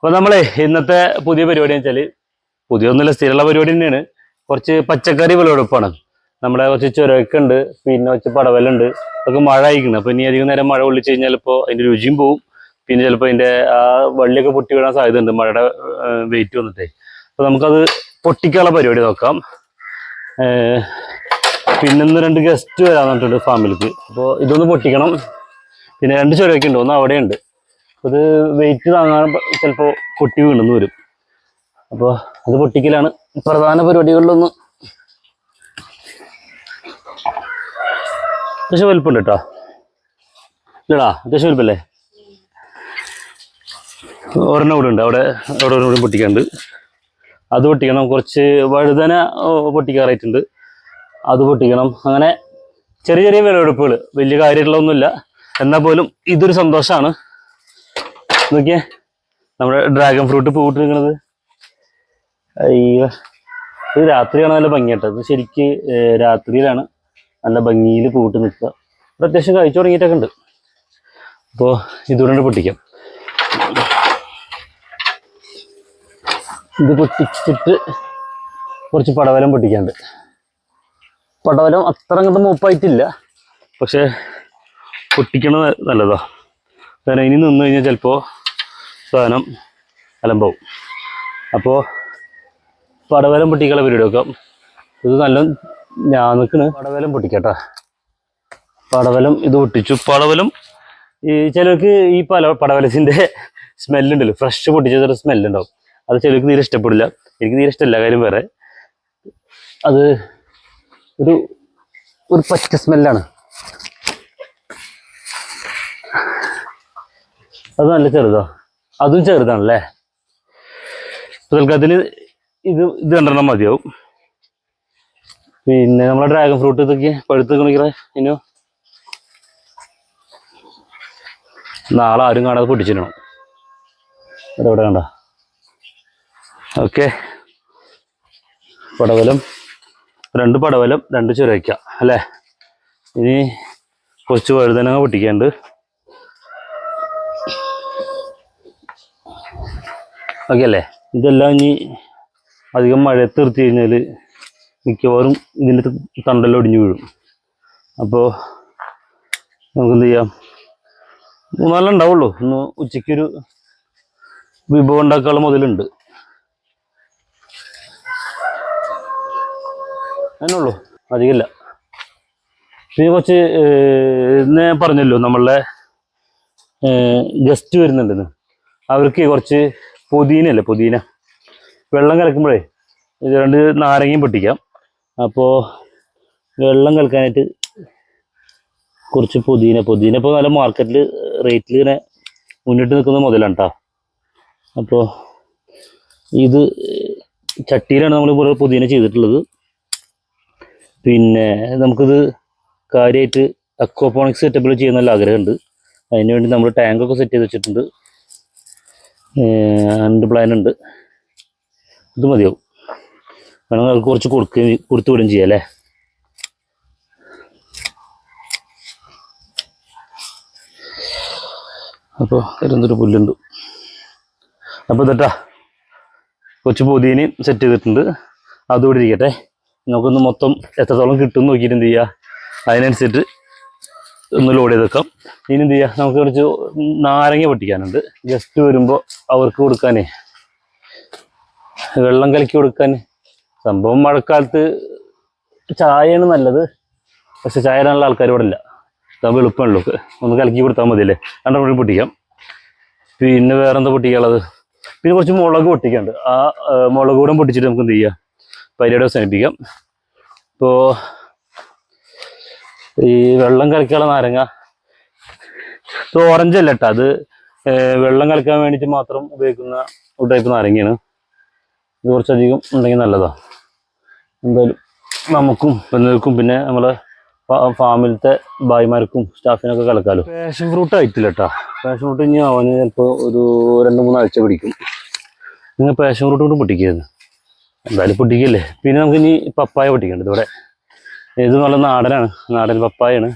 അപ്പോൾ നമ്മളെ ഇന്നത്തെ പുതിയ പരിപാടി വെച്ചാൽ പുതിയൊന്നുമില്ല സ്ഥിരമുള്ള പരിപാടി തന്നെയാണ്. കുറച്ച് പച്ചക്കറി വിളവെടുപ്പാണ്. നമ്മുടെ കുറച്ച് ചുരക്കുണ്ട് പിന്നെ കുറച്ച് പടവലുണ്ട് അതൊക്കെ മഴ അയക്കുന്നത് അപ്പോൾ ഇനി അധികം നേരം മഴ ഒളിച്ച് കഴിഞ്ഞാൽ ഇപ്പോൾ അതിന്റെ രുചിയും പോവും. പിന്നെ ചിലപ്പോൾ അതിന്റെ ആ വള്ളിയൊക്കെ പൊട്ടി വീഴാൻ സാധ്യതയുണ്ട് മഴയുടെ വെയിറ്റ് വന്നിട്ടേ. അപ്പോൾ നമുക്കത് പൊട്ടിക്കാനുള്ള പരിപാടി നോക്കാം. പിന്നെന്ന് രണ്ട് ഗസ്റ്റ് വരാൻ പറഞ്ഞിട്ടുണ്ട് ഫാമിലിക്ക് അപ്പോൾ ഇതൊന്ന് പൊട്ടിക്കണം. പിന്നെ രണ്ട് ചുരക്കുണ്ട് ഒന്ന് അവിടെയുണ്ട്. ഇത് വെയിറ്റ് താങ്ങാൻ ചിലപ്പോൾ പൊട്ടി വീണെന്ന് വരും. അപ്പോൾ അത് പൊട്ടിക്കലാണ്. പ്രധാന പരിപാടികളിലൊന്ന്. അത്യാവശ്യം വലുപ്പമുണ്ട് കേട്ടോ ഇല്ലടാ അത്യാവശ്യം വലുപ്പല്ലേ? ഒരെണ്ണം കൂടെ ഉണ്ട്. അവിടെ അവിടെ ഒരെണ്ണം പൊട്ടിക്കാണ്ട് അത് പൊട്ടിക്കണം. കുറച്ച് വഴുതന പൊട്ടിക്കാറായിട്ടുണ്ട് അത് പൊട്ടിക്കണം. അങ്ങനെ ചെറിയ ചെറിയ വിലവെടുപ്പുകൾ വലിയ കാര്യമായിട്ടുള്ളതൊന്നുമില്ല. എന്നാൽ പോലും ഇതൊരു സന്തോഷമാണ്. നോക്കിയേ. നമ്മുടെ ഡ്രാഗൺ ഫ്രൂട്ട് പൂട്ട് അയ്യോ. ഇത് രാത്രിയാണ് നല്ല ഭംഗിയാട്ടോ. ഇത് ശരിക്ക് രാത്രിയിലാണ് നല്ല ഭംഗിയിൽ പൂട്ട് നിൽക്കുക. ഇവിടെ അത്യാവശ്യം കഴിച്ചു തുടങ്ങിയിട്ടൊക്കെ ഉണ്ട്. അപ്പോൾ ഇതുകൊണ്ട് പൊട്ടിക്കാം. ഇത് പൊട്ടിച്ചിട്ട് കുറച്ച് പടവലം പൊട്ടിക്കാണ്ട്. പടവലം അത്ര അങ്ങോട്ട് മൂപ്പായിട്ടില്ല. പക്ഷേ പൊട്ടിക്കണത് നല്ലതാണ് കാരണം ഇനി നിന്ന് കഴിഞ്ഞാൽ ചിലപ്പോൾ സാധനം അലമ്പാവും. അപ്പോൾ പടവലം പൊട്ടിക്കാനുള്ള പരിപാടി വെക്കാം ഇത് നല്ല ഞാൻ നിൽക്കണ്. പടവലം പൊട്ടിക്കട്ടാ. പടവലം ഇത് പൊട്ടിച്ചു. പടവലം ഈ ചിലർക്ക് ഈ പല പടവലത്തിന്റെ സ്മെല്ലുണ്ടല്ലോ ഫ്രഷ് പൊട്ടിച്ചൊരു സ്മെല്ലുണ്ടാവും അത് ചിലർക്ക് തീരെ ഇഷ്ടപ്പെടില്ല. എനിക്ക് തീരെ ഇഷ്ടമല്ല കാര്യം വേറെ. അത് ഒരു ഒരു പച്ച സ്മെല്ലാണ് അത് നല്ല ചെറുതോ. അതും ചെറുതാണല്ലേ? ഇപ്പൊ തൽക്കാലത്തിന് ഇത് ഇത് രണ്ടെണ്ണം മതിയാവും. പിന്നെ നമ്മളെ ഡ്രാഗൺ ഫ്രൂട്ട് ഇതൊക്കെ പഴുത്ത് കണിക്കറ ഇനോ. നാളെ ആരും കാണാതെ പൊട്ടിച്ചിരണം ഇവിടെ കണ്ട? ഓക്കെ. പടവലം. രണ്ട് പടവലം രണ്ട് ചുരയ്ക്ക അല്ലേ? ഇനി കുറച്ച് വഴുതനങ്ങ പൊട്ടിക്കാണ്ട് ഓക്കെ ഇതെല്ലാം ഇനി അധികം മഴയത്ത് നിർത്തി കഴിഞ്ഞാൽ മിക്കവാറും ഇതിന്റെ തണ്ടെല്ലാം ഒടിഞ്ഞു വീഴും. അപ്പോൾ നമുക്ക് എന്ത് ചെയ്യാം? മൂന്നാലെണ്ണം ഉണ്ടാവുള്ളൂ. ഇന്ന് ഉച്ചയ്ക്കൊരു വിഭവം ഉണ്ടാക്കാനുള്ള മുതലുണ്ട്. അതിനുള്ളൂ അധികമില്ല. പിന്നെ കുറച്ച് ഇന്ന് ഞാൻ പറഞ്ഞല്ലോ നമ്മളുടെ ഗസ്റ്റ് വരുന്നുണ്ടെന്ന്. അവർക്ക് കുറച്ച് പുതിനല്ലേ പുതിന. വെള്ളം കലക്കുമ്പോഴേ രണ്ട് നാരങ്ങയും പൊട്ടിക്കാം. അപ്പോൾ വെള്ളം കലക്കാനായിട്ട് കുറച്ച് പുതിന പുതിന ഇപ്പോൾ നല്ല മാർക്കറ്റിൽ റേറ്റിൽ ഇങ്ങനെ മുന്നിട്ട് നിൽക്കുന്ന മുതലാണ് കേട്ടോ അപ്പോൾ ഇത് ചട്ടിയിലാണ് നമ്മൾ കുറേ പുതിന ചെയ്തിട്ടുള്ളത്. പിന്നെ നമുക്കിത് കാര്യമായിട്ട് അക്വാപോണിക്സ് സെറ്റപ്പിൽ ചെയ്യാൻ നല്ല ആഗ്രഹമുണ്ട്. അതിന് വേണ്ടി നമ്മൾ ടാങ്കൊക്കെ സെറ്റ് ചെയ്ത് വെച്ചിട്ടുണ്ട്. രണ്ട് പ്ലാൻ ഉണ്ട്. ഇത് മതിയാവും. വേണമെങ്കിൽ അവർക്ക് കുറച്ച് കൊടുക്കുകയും കൊടുത്തു വിടുകയും ചെയ്യാം അല്ലേ? അപ്പോൾ തിരുവനന്തപുരം പുല്ലുണ്ട്. അപ്പോൾ തട്ടാ കൊച്ചു പുതിയനെയും സെറ്റ് ചെയ്തിട്ടുണ്ട്. അതുകൂടി ഇരിക്കട്ടെ. നമുക്കൊന്ന് മൊത്തം എത്രത്തോളം കിട്ടും നോക്കിയിട്ട് എന്ത് ചെയ്യുക അതിനനുസരിച്ച് ഒന്ന് ലോഡ് ചെയ്ത് വെക്കാം ഇനി എന്ത് ചെയ്യുക നമുക്ക് കുറച്ച് നാരങ്ങ പൊട്ടിക്കാനുണ്ട്. ഗസ്റ്റ് വരുമ്പോൾ അവർക്ക് കൊടുക്കാനേ. വെള്ളം കലക്കി കൊടുക്കാൻ സംഭവം മഴക്കാലത്ത് ചായയാണ് നല്ലത്. പക്ഷെ ചായ ഇടാനുള്ള ആൾക്കാർ ഇവിടെ ഇല്ല അതാകുമ്പോൾ എളുപ്പമുള്ളൂ ഒന്ന് കലക്കി കൊടുത്താൽ മതിയല്ലേ? രണ്ടെണ്ണം പൊട്ടിക്കാം. പിന്നെ വേറെ എന്താ പൊട്ടിക്കാനുള്ളത്? പിന്നെ കുറച്ച് മുളക് പൊട്ടിക്കാനുണ്ട്. ആ ആ, മുളക് കൂടെ പൊട്ടിച്ചിട്ട് നമുക്ക് എന്ത് ചെയ്യാം? പരിപാടി അവസാനിപ്പിക്കാം. ഇപ്പോൾ ഈ വെള്ളം കലക്കിയുള്ള നാരങ്ങ. ഇത് ഓറഞ്ച് അല്ല കേട്ടോ അത് വെള്ളം കലക്കാൻ വേണ്ടിയിട്ട് മാത്രം ഉപയോഗിക്കുന്ന ഒരു ടൈപ്പ് നാരങ്ങയാണ്. ഇത് കുറച്ചധികം ഉണ്ടെങ്കിൽ നല്ലതാ. എന്തായാലും നമുക്കും പെണ്ണുങ്ങൾക്കും പിന്നെ നമ്മളെ ഫാമിലത്തെ ഭായിമാർക്കും സ്റ്റാഫിനൊക്കെ കലക്കാലോ. പാഷൻ ഫ്രൂട്ട് ആയിട്ടില്ല കേട്ടോ പാഷൻ ഫ്രൂട്ട് ഇനി അവന് ചിലപ്പോൾ ഒരു രണ്ട് മൂന്ന് ആഴ്ച പിടിക്കും. നിങ്ങൾ പാഷൻ ഫ്രൂട്ട് കൊണ്ട് പൊട്ടിക്കരുത്. എന്തായാലും പൊട്ടിക്കല്ലേ? പിന്നെ നമുക്ക് ഇനി പപ്പായ പൊട്ടിക്കേണ്ടത് ഇവിടെ? ഇത് നല്ല നാടനാണ്. നാടൻ പപ്പായാണ്.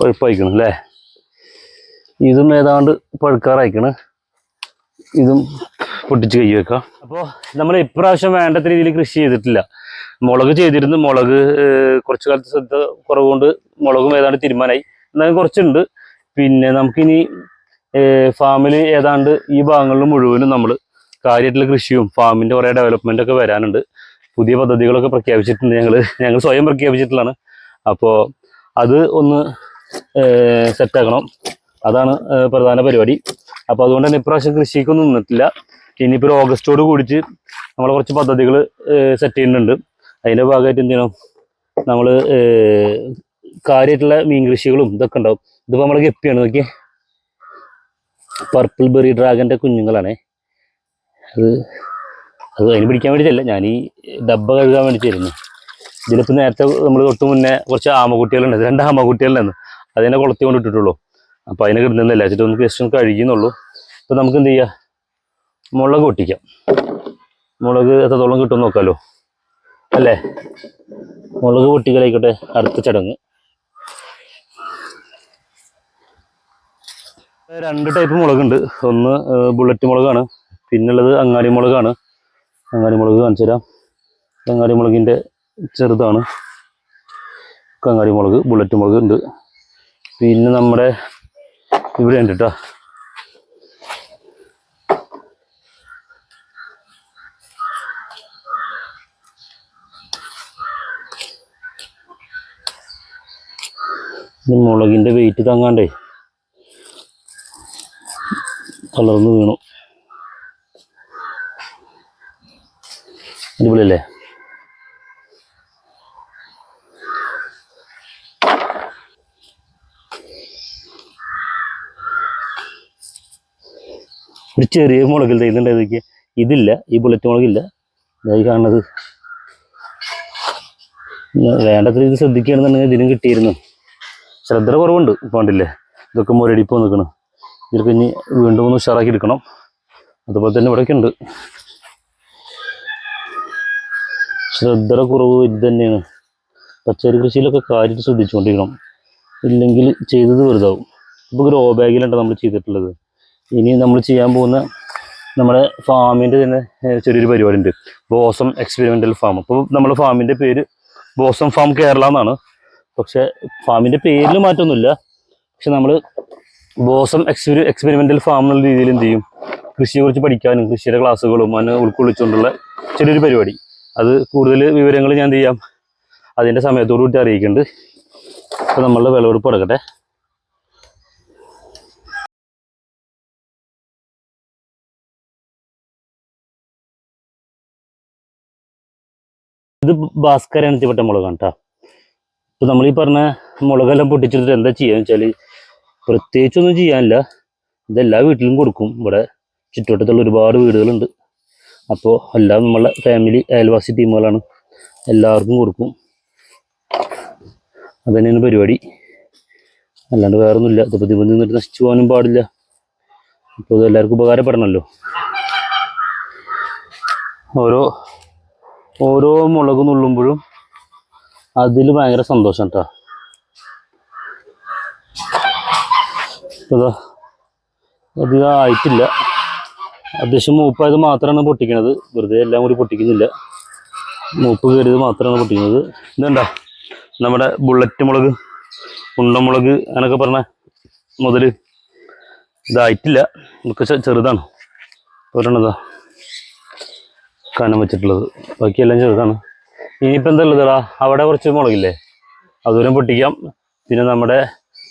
പഴുപ്പായിക്കണം അല്ലേ? ഇതും ഏതാണ്ട് പഴുക്കാറായിക്കണ്. ഇതും പൊട്ടിച്ച് കൈ വെക്കാം. അപ്പോൾ നമ്മൾ ഇപ്രാവശ്യം വേണ്ടത്ര രീതിയിൽ കൃഷി ചെയ്തിട്ടില്ല. മുളക് ചെയ്തിരുന്നു. മുളക് കുറച്ചു കാലത്ത് ശ്രദ്ധ കുറവുകൊണ്ട് മുളകും ഏതാണ്ട് തീരുമാനമായി എന്നാലും കുറച്ചുണ്ട്. പിന്നെ നമുക്കിനി ഫാമിൽ ഏതാണ്ട് ഈ ഭാഗങ്ങളിൽ മുഴുവനും നമ്മൾ കാര്യമായിട്ടുള്ള കൃഷിയും ഫാമിന്റെ കുറേ ഡെവലപ്മെന്റ് ഒക്കെ വരാനുണ്ട്. പുതിയ പദ്ധതികളൊക്കെ പ്രഖ്യാപിച്ചിട്ടുണ്ട് ഞങ്ങൾ ഞങ്ങൾ സ്വയം പ്രഖ്യാപിച്ചിട്ടുള്ളതാണ്. അപ്പോൾ അത് ഒന്ന് സെറ്റാക്കണം അതാണ് പ്രധാന പരിപാടി. അപ്പോൾ അതുകൊണ്ട് തന്നെ ഇപ്രാവശ്യം കൃഷിക്കൊന്നും നിന്നിട്ടില്ല. ഇനിയിപ്പോൾ ഓഗസ്റ്റോട് കൂടിയിട്ട് നമ്മൾ കുറച്ച് പദ്ധതികൾ സെറ്റ് ചെയ്യുന്നുണ്ട്. അതിന്റെ ഭാഗമായിട്ട് എന്ത് ചെയ്യണം? നമ്മൾ കാര്യമായിട്ടുള്ള മീൻ കൃഷികളും ഇതൊക്കെ ഉണ്ടാവും. ഇതിപ്പോൾ നമ്മൾ ഗപ്പിയാണ്. നോക്കിയേ. പർപ്പിൾ ബെറി ഡ്രാഗന്റെ കുഞ്ഞുങ്ങളാണേ. അത് അത് അതിന് പിടിക്കാൻ വേണ്ടിയിട്ടല്ല. ഞാൻ ഈ ഡബ്ബ കഴുകാൻ വേണ്ടി തരുന്നു ഇതിലിപ്പോൾ നേരത്തെ നമ്മൾ തൊട്ട് മുന്നേ കുറച്ച് ആമക്കുട്ടികളുണ്ട്. രണ്ട് ആമക്കുട്ടികളുണ്ടായിരുന്നു. അതിനെ കൊളത്തി കൊണ്ട് ഇട്ടിട്ടുള്ളൂ. അപ്പോൾ അതിനെ കിട്ടുന്നില്ല വെച്ചിട്ട് ഒന്ന് ജസ്റ്റ് ഒന്ന് കഴുകിയെന്നുള്ളൂ. അപ്പോൾ നമുക്ക് എന്ത് ചെയ്യാം? മുളക് പൊട്ടിക്കാം. മുളക് എത്രത്തോളം കിട്ടുമെന്ന് നോക്കാമല്ലോ അല്ലേ? മുളക് പൊട്ടിക്കലായിക്കോട്ടെ. അടുത്ത ചടങ്ങ്. രണ്ട് ടൈപ്പ് മുളകുണ്ട്. ഒന്ന് ബുള്ളറ്റ് മുളകാണ്. പിന്നുള്ളത് അങ്ങാടി മുളകാണ് അങ്ങാടി മുളക് കാണിച്ചു തരാം. അങ്ങാടി മുളകിന്റെ ചെറുതാണ്. അങ്ങാടി മുളക് ബുള്ളറ്റ് മുളക് ഉണ്ട്. പിന്നെ നമ്മുടെ ഇവിടെ ഉണ്ട് കേട്ടോ മുളകിന്റെ വെയിറ്റ് താങ്ങാണ്ടേ. കളർന്ന് വീണു. അടിപൊളിയല്ലേ? ഒരു ചെറിയ മുളകിൽ തൈന്നുണ്ട് ഇതൊക്കെ. ഇതില്ല ഈ ബുള്ളറ്റ് മുളകില്ല. ഇതായി കാണുന്നത്. വേണ്ടത്ര ഇത് ശ്രദ്ധിക്കുകയാണെന്നുണ്ടെങ്കിൽ ഇതിനും കിട്ടിയിരുന്നു. ശ്രദ്ധ കുറവുണ്ട് പണ്ടില്ലേ ഇതൊക്കെ മുരടിപ്പോ നിൽക്കണം ഇതൊക്കെ ഇനി വീണ്ടും ഒന്ന് ഉഷാറാക്കി എടുക്കണം. അതുപോലെ തന്നെ ഇവിടെയൊക്കെ ഉണ്ട്. ശ്രദ്ധയുടെ കുറവ് ഇത് തന്നെയാണ്. പച്ചക്കറി കൃഷിയിലൊക്കെ കാര്യമായിട്ട് ശ്രദ്ധിച്ചുകൊണ്ടിരിക്കണം. ഇല്ലെങ്കിൽ ചെയ്തത് വെറുതാവും. ഇപ്പോൾ ഗ്രോ ബാഗിലാണ് നമ്മൾ ചെയ്തിട്ടുള്ളത്. ഇനി നമ്മൾ ചെയ്യാൻ പോകുന്ന നമ്മുടെ ഫാമിന്റെ തന്നെ ചെറിയൊരു പരിപാടി ഉണ്ട് ബോസം എക്സ്പെരിമെന്റൽ ഫാം. അപ്പോൾ നമ്മുടെ ഫാമിന്റെ പേര് ബോസം ഫാം കേരള എന്നാണ്. പക്ഷേ ഫാമിന്റെ പേരിൽ മാറ്റമൊന്നുമില്ല. പക്ഷെ നമ്മൾ ബോസം എക്സ്പെരി എക്സ്പെരിമെന്റൽ ഫാം എന്നുള്ള രീതിയിൽ എന്ത് ചെയ്യും? കൃഷിയെക്കുറിച്ച് പഠിക്കാനും കൃഷിയുടെ ക്ലാസ്സുകളും അതിനെ ഉൾക്കൊള്ളിച്ചുകൊണ്ടുള്ള ചെറിയൊരു പരിപാടി. അത് കൂടുതൽ വിവരങ്ങൾ ഞാൻ എന്ത് ചെയ്യാം? അതിന്റെ സമയത്തോടു കൂടി അറിയിക്കുന്നുണ്ട്. അപ്പോൾ നമ്മളുടെ വിളവെടുപ്പ് എടുക്കട്ടെ ഇത് ഭാസ്കര ഇനത്തിൽപ്പെട്ട മുളകാണ് കേട്ടോ. ഇപ്പം നമ്മൾ ഈ പറഞ്ഞ മുളകെല്ലാം പൊട്ടിച്ചെടുത്തിട്ട് എന്താ ചെയ്യാന്ന് വെച്ചാൽ പ്രത്യേകിച്ചൊന്നും ചെയ്യാനില്ല. ഇതെല്ലാ വീട്ടിലും കൊടുക്കും. ഇവിടെ ചുറ്റുവട്ടത്തുള്ള ഒരുപാട് വീടുകളുണ്ട്. അപ്പോൾ എല്ലാം നമ്മളെ ഫാമിലി അയൽവാസി ടീമുകളാണ് എല്ലാവർക്കും കൊടുക്കും. അത് തന്നെയാണ് പരിപാടി. അല്ലാണ്ട് വേറൊന്നുമില്ല. ഇത് പ്രതിബന്ധം നിന്നിട്ട് നശിച്ചു പോകാനും പാടില്ല. അപ്പോൾ ഇത് എല്ലാവർക്കും ഉപകാരപ്പെടണമല്ലോ. ഓരോ ഓരോ മുളക് നുള്ളുമ്പോഴും അതിൽ ഭയങ്കര സന്തോഷം കേട്ടോ അതാ അധികം ആയിട്ടില്ല. അത്യാവശ്യം മൂപ്പായത് മാത്രമാണ് പൊട്ടിക്കണത്. വെറുതെ എല്ലാം കൂടി പൊട്ടിക്കുന്നില്ല. മൂപ്പ് കയറിയത് മാത്രമാണ് പൊട്ടിക്കുന്നത്. ഇതുണ്ട നമ്മുടെ ബുള്ളറ്റ് മുളക് ഉണ്ടമുളക് അങ്ങനൊക്കെ പറഞ്ഞ മുതൽ ഇതായിട്ടില്ല. ഇതൊക്കെ ചെറുതാണ്. ഒരെണ്ണതാ കനം വെച്ചിട്ടുള്ളത്. ബാക്കിയെല്ലാം ചെറുതാണ്. ഇനിയിപ്പോൾ എന്താ ഉള്ളതെടാ? അവിടെ കുറച്ച് മുളകില്ലേ? അതുവരെ പൊട്ടിക്കാം. പിന്നെ നമ്മുടെ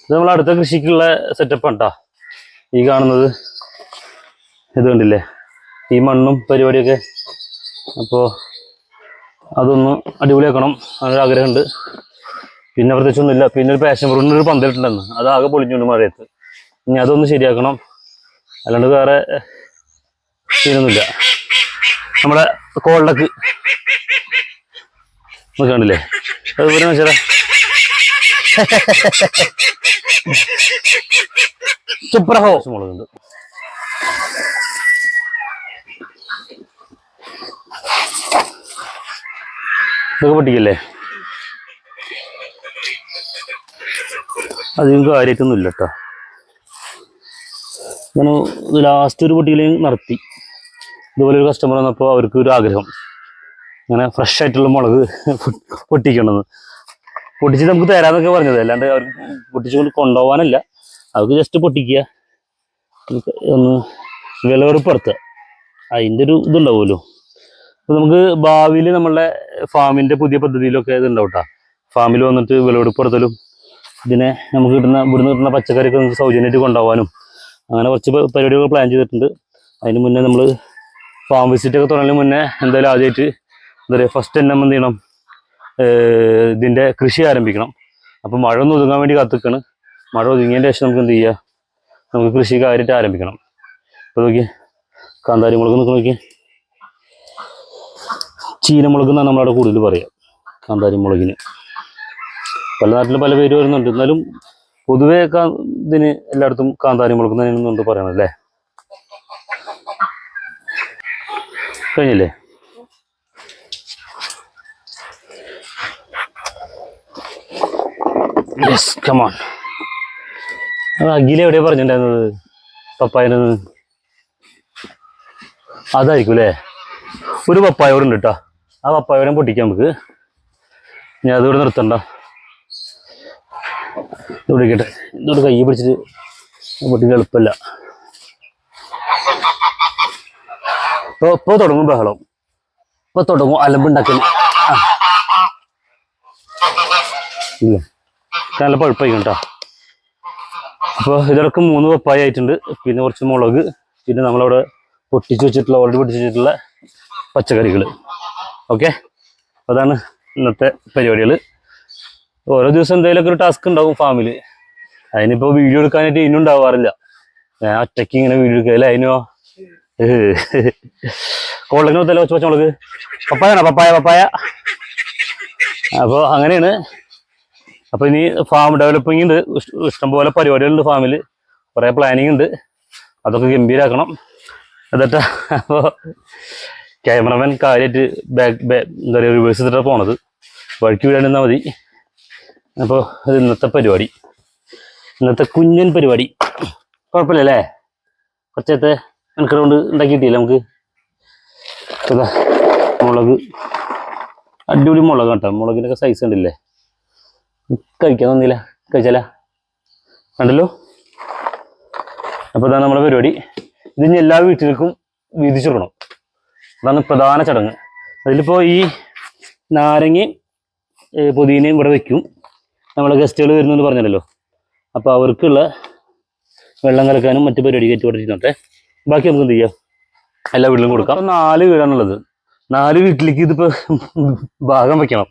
ഇത് നമ്മൾ അടുത്ത കൃഷിക്കുള്ള സെറ്റപ്പാണ് കേട്ടോ ഈ കാണുന്നത് ഇത് ഈ മണ്ണും പരിപാടിയൊക്കെ. അപ്പോൾ അതൊന്ന് അടിപൊളിയാക്കണം അങ്ങനെ ആഗ്രഹമുണ്ട്. പിന്നെ പ്രത്യേകിച്ചൊന്നുമില്ല. പിന്നെ ഒരു പാഷൻ ഫ്രൂട്ടിന് ഒരു പന്തലിട്ടുണ്ടെന്ന് അത് ആകെ പൊളിഞ്ഞുണ്ട് മഴയത്ത്. ഇനി അതൊന്ന് ശരിയാക്കണം. അല്ലാണ്ട് വേറെ സീനൊന്നുമില്ല. നമ്മുടെ കോളിലക്ക് നമുക്ക് കണ്ടില്ലേ? അതുപോലെ സൂപ്പർ സുപ്രഹോ മുളകുണ്ട്. ഇതൊക്കെ പൊട്ടിക്കല്ലേ അധികം കാര്യമായിട്ടൊന്നും ഇല്ല കേട്ടോ അങ്ങനെ ലാസ്റ്റ് ഒരു പൊട്ടിയിലേക്ക് നടത്തി ഇതുപോലെ ഒരു കസ്റ്റമർ വന്നപ്പോൾ അവർക്ക് ഒരു ആഗ്രഹം. അങ്ങനെ ഫ്രഷ് ആയിട്ടുള്ള മുളക് പൊട്ടിക്കണമെന്ന്. പൊട്ടിച്ച് നമുക്ക് തരാമെന്നൊക്കെ പറഞ്ഞത്. അല്ലാണ്ട് അവർക്ക് പൊട്ടിച്ചുകൊണ്ട് കൊണ്ടുപോകാനല്ല. അവർക്ക് ജസ്റ്റ് പൊട്ടിക്കുക. ഒന്ന് ഒന്ന് വിളവെടുപ്പെടുത്തുക അതിന്റെ ഒരു ഇതുണ്ടാവുമല്ലോ. നമുക്ക് ഭാവിയിൽ നമ്മളുടെ ഫാമിന്റെ പുതിയ പദ്ധതിയിലൊക്കെ ഇതുണ്ടാവും കേട്ടോ ഫാമിൽ വന്നിട്ട് വിളവെടുപ്പെടുത്തലും ഇതിനെ നമുക്ക് കിട്ടുന്ന ഇവിടുന്ന് കിട്ടുന്ന പച്ചക്കറിയൊക്കെ നമുക്ക് സൗജന്യമായിട്ട് കൊണ്ടുപോകാനും അങ്ങനെ കുറച്ച് പരിപാടികൾ പ്ലാൻ ചെയ്തിട്ടുണ്ട്. അതിന് മുന്നേ നമ്മൾ ഫാം വിസിറ്റ് ഒക്കെ തുടങ്ങുന്നതിന് മുന്നേ എന്തായാലും ആദ്യമായിട്ട് എന്താ പറയുക ഫസ്റ്റ് തന്നെ എന്ത് ചെയ്യണം ഇതിന്റെ കൃഷി ആരംഭിക്കണം. അപ്പോൾ മഴ ഒന്ന് ഒതുങ്ങാൻ വേണ്ടി കാത്തിക്കാണ്. മഴ ഒതുങ്ങിയതിന്റെ ശേഷം നമുക്ക് എന്ത് ചെയ്യുക നമുക്ക് കൃഷി കാര്യമായിട്ട് ആരംഭിക്കണം. ഇപ്പോൾ നോക്കി കാന്താരി മുളക് നിൽക്കുന്ന നോക്കി ചീനമുളക് എന്നാണ് നമ്മളവിടെ കൂടുതൽ പറയുക കാന്താരി മുളകിന് പല നാട്ടിലും പല പേര് വരുന്നുണ്ട്. എന്നാലും പൊതുവെ ഇതിന് എല്ലായിടത്തും കാന്താരി മുളക് പറയണല്ലേ അല്ലേ? കഴിഞ്ഞില്ലേ? അഖില എവിടെയാ പറഞ്ഞിട്ടുണ്ടായിരുന്നത്? പപ്പായനെന്ന് അതായിരിക്കും അല്ലേ? ഒരു പപ്പായ ഇവിടെ ഉണ്ട് കേട്ടോ ആ പപ്പായോടെ പൊട്ടിക്കാം നമുക്ക്. ഞാൻ അതിവിടെ നിർത്തണ്ട. ഇരിക്കട്ടെ. ഇതോട് കൈ പിടിച്ചിട്ട് പൊട്ടിക്കാൻ എളുപ്പമല്ല. ഇപ്പൊ ഇപ്പോൾ തുടങ്ങും ബഹളം. ഇപ്പൊ തുടങ്ങും അലമ്പുണ്ടാക്കുന്നു ഇല്ല? നല്ല പഴുപ്പായിരിക്കും കേട്ടോ. അപ്പോൾ ഇതൊക്കെ മൂന്ന് പപ്പായ ആയിട്ടുണ്ട്. പിന്നെ കുറച്ച് മുളക് പിന്നെ നമ്മളവിടെ പൊട്ടിച്ച് വെച്ചിട്ടുള്ള ഓൾറെഡി പൊട്ടിച്ച് വെച്ചിട്ടുള്ള പച്ചക്കറികൾ ഓക്കെ. അതാണ് ഇന്നത്തെ പരിപാടികൾ ഓരോ ദിവസം എന്തെങ്കിലുമൊക്കെ ഒരു ടാസ്ക് ഉണ്ടാവും ഫാമിൽ അതിനിപ്പോൾ വീഡിയോ എടുക്കാനായിട്ട് ഇനി ഉണ്ടാവാറില്ല. ഞാൻ ഒറ്റയ്ക്ക് ഇങ്ങനെ വീഡിയോ എടുക്കുക അല്ലേ? അതിനോ? കോളിങ്ങനെ തല വെച്ച് പച്ചമുളക് പപ്പായാണോ? പപ്പായ പപ്പായ. അപ്പോൾ അങ്ങനെയാണ്. അപ്പോൾ ഇനി ഫാം ഡെവലപ്പിംഗ് ഉണ്ട്. ഇഷ്- ഇഷ്ടംപോലെ പരിപാടികളുണ്ട് ഫാമിൽ കുറേ പ്ലാനിങ് ഉണ്ട്. അതൊക്കെ ഗംഭീരാക്കണം. എന്നിട്ട് അപ്പോൾ ക്യാമറമാൻ കാര്യമായിട്ട് ബാക്ക് എന്താ പറയുക റിവേഴ്സ് ചെയ്തിട്ടാണ് പോണത്. വഴിക്ക് വീഴാണ്ടിരുന്നാൽ മതി. അപ്പോൾ അത് ഇന്നത്തെ പരിപാടി. ഇന്നത്തെ കുഞ്ഞൻ പരിപാടി. കുഴപ്പമില്ലല്ലേ കുറച്ചത്തെ മെനക്കെട് കൊണ്ട് ഉണ്ടാക്കിയിട്ടില്ല നമുക്ക്? അതാ മുളക്. അടിപൊളി മുളക് കേട്ടോ. മുളകിനൊക്കെ സൈസ് ഉണ്ടല്ലേ? കഴിക്കാൻ തന്നില്ല കഴിച്ചാല? കണ്ടല്ലോ അപ്പോൾ ഇതാണ് നമ്മുടെ പരിപാടി. ഇതിന് എല്ലാ വീട്ടിലേക്കും വീതിച്ചു കൊടുക്കണം. അതാണ് പ്രധാന ചടങ്ങ്. അതിലിപ്പോൾ ഈ നാരങ്ങയും പുതിനയും ഇവിടെ വെക്കും. നമ്മളെ ഗസ്റ്റുകൾ വരുന്നെന്ന് പറഞ്ഞല്ലോ. അപ്പോൾ അവർക്കുള്ള വെള്ളം കലക്കാനും മറ്റു പരിപാടി കയറ്റി കൊടുത്തിരുന്നോട്ടെ ബാക്കി നമുക്ക് എന്ത് ചെയ്യാം? എല്ലാ വീട്ടിലും കൊടുക്കാം. നാല് വീടാണുള്ളത്. നാല് വീട്ടിലേക്ക് ഇതിപ്പോൾ ഭാഗം വെക്കണം.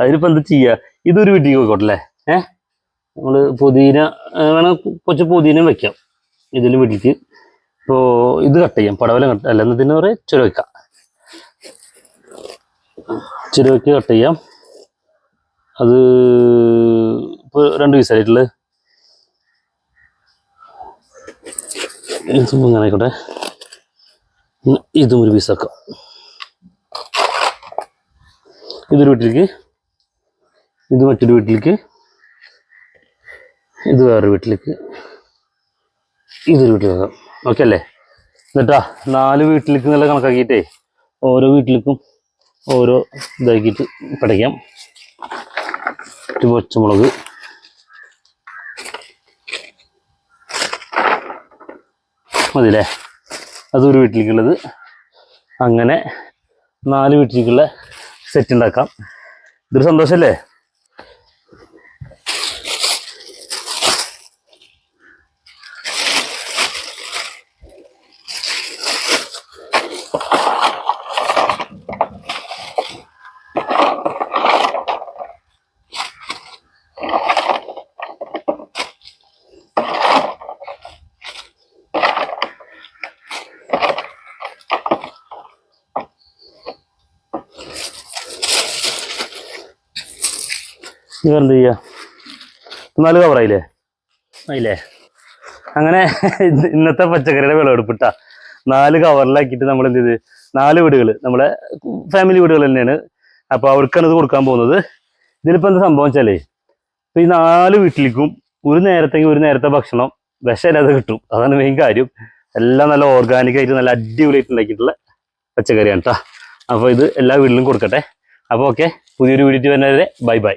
അതിനിപ്പോൾ എന്താ ചെയ്യുക ഇതൊരു വീട്ടിലേക്ക് വെക്കോട്ടെ ഏഹ് നമ്മൾ പുതിന വേണമെങ്കിൽ വേണം കുറച്ച് പുതിനയും വെക്കാം. ഇതിൽ വീട്ടിലേക്ക്. ഇപ്പോൾ ഇത് കട്ട് ചെയ്യാം. പടവലം കട്ട് അല്ല എന്നതിന് പറയാം ചുരവയ്ക്ക ചുരവയ്ക്ക് കട്ട് ചെയ്യാം. അത് ഇപ്പോൾ രണ്ട് പീസായിട്ടുള്ളത് ഇതും ഇങ്ങനെ ആയിക്കോട്ടെ. ഇതും ഒരു പീസാക്കാം ഇതൊരു വീട്ടിലേക്ക്. ഇത് മറ്റൊരു വീട്ടിലേക്ക്. ഇത് വേറൊരു വീട്ടിലേക്ക്. ഇതൊരു വീട്ടിലേക്കാം ഓക്കെ അല്ലേ എന്നിട്ടാ നാല് വീട്ടിലേക്ക് നല്ല കണക്കാക്കിയിട്ടേ ഓരോ വീട്ടിലേക്കും ഓരോ ഇതാക്കിയിട്ട് പടയ്ക്കാം. പച്ചമുളക്. മതിയല്ലേ? അതൊരു വീട്ടിലേക്കുള്ളത്. അങ്ങനെ നാല് വീട്ടിലേക്കുള്ള സെറ്റ് ഉണ്ടാക്കാം. ഇതൊരു സന്തോഷമല്ലേ ഇവ എന്ത് ചെയ്യുക നാല് കവറായില്ലേ ആയില്ലേ? അങ്ങനെ ഇന്ന് ഇന്നത്തെ പച്ചക്കറിയുടെ വിളവെടുപ്പിട്ട നാല് കവറിലാക്കിയിട്ട് നമ്മൾ എന്ത് ചെയ്ത്? നാല് വീടുകൾ നമ്മളെ ഫാമിലി വീടുകൾ തന്നെയാണ്. അപ്പോൾ അവർക്കാണ് ഇത് കൊടുക്കാൻ പോകുന്നത്. ഇതിലിപ്പോൾ എന്താ സംഭവം വെച്ചാലേ ഈ നാല് വീട്ടിലേക്കും ഒരു നേരത്തേക്ക് ഒരു നേരത്തെ ഭക്ഷണം വിഷമില്ലാതെ കിട്ടും. അതാണ് മെയിൻ കാര്യം. എല്ലാം നല്ല ഓർഗാനിക് ആയിട്ട് നല്ല അടിപൊളിയായിട്ട് ഉണ്ടാക്കിയിട്ടുള്ള പച്ചക്കറിയാണ് കേട്ടോ അപ്പോൾ ഇത് എല്ലാ വീട്ടിലും കൊടുക്കട്ടെ. അപ്പോൾ ഓക്കെ പുതിയൊരു വീഡിയോ വരുന്നവരെ ബൈ ബൈ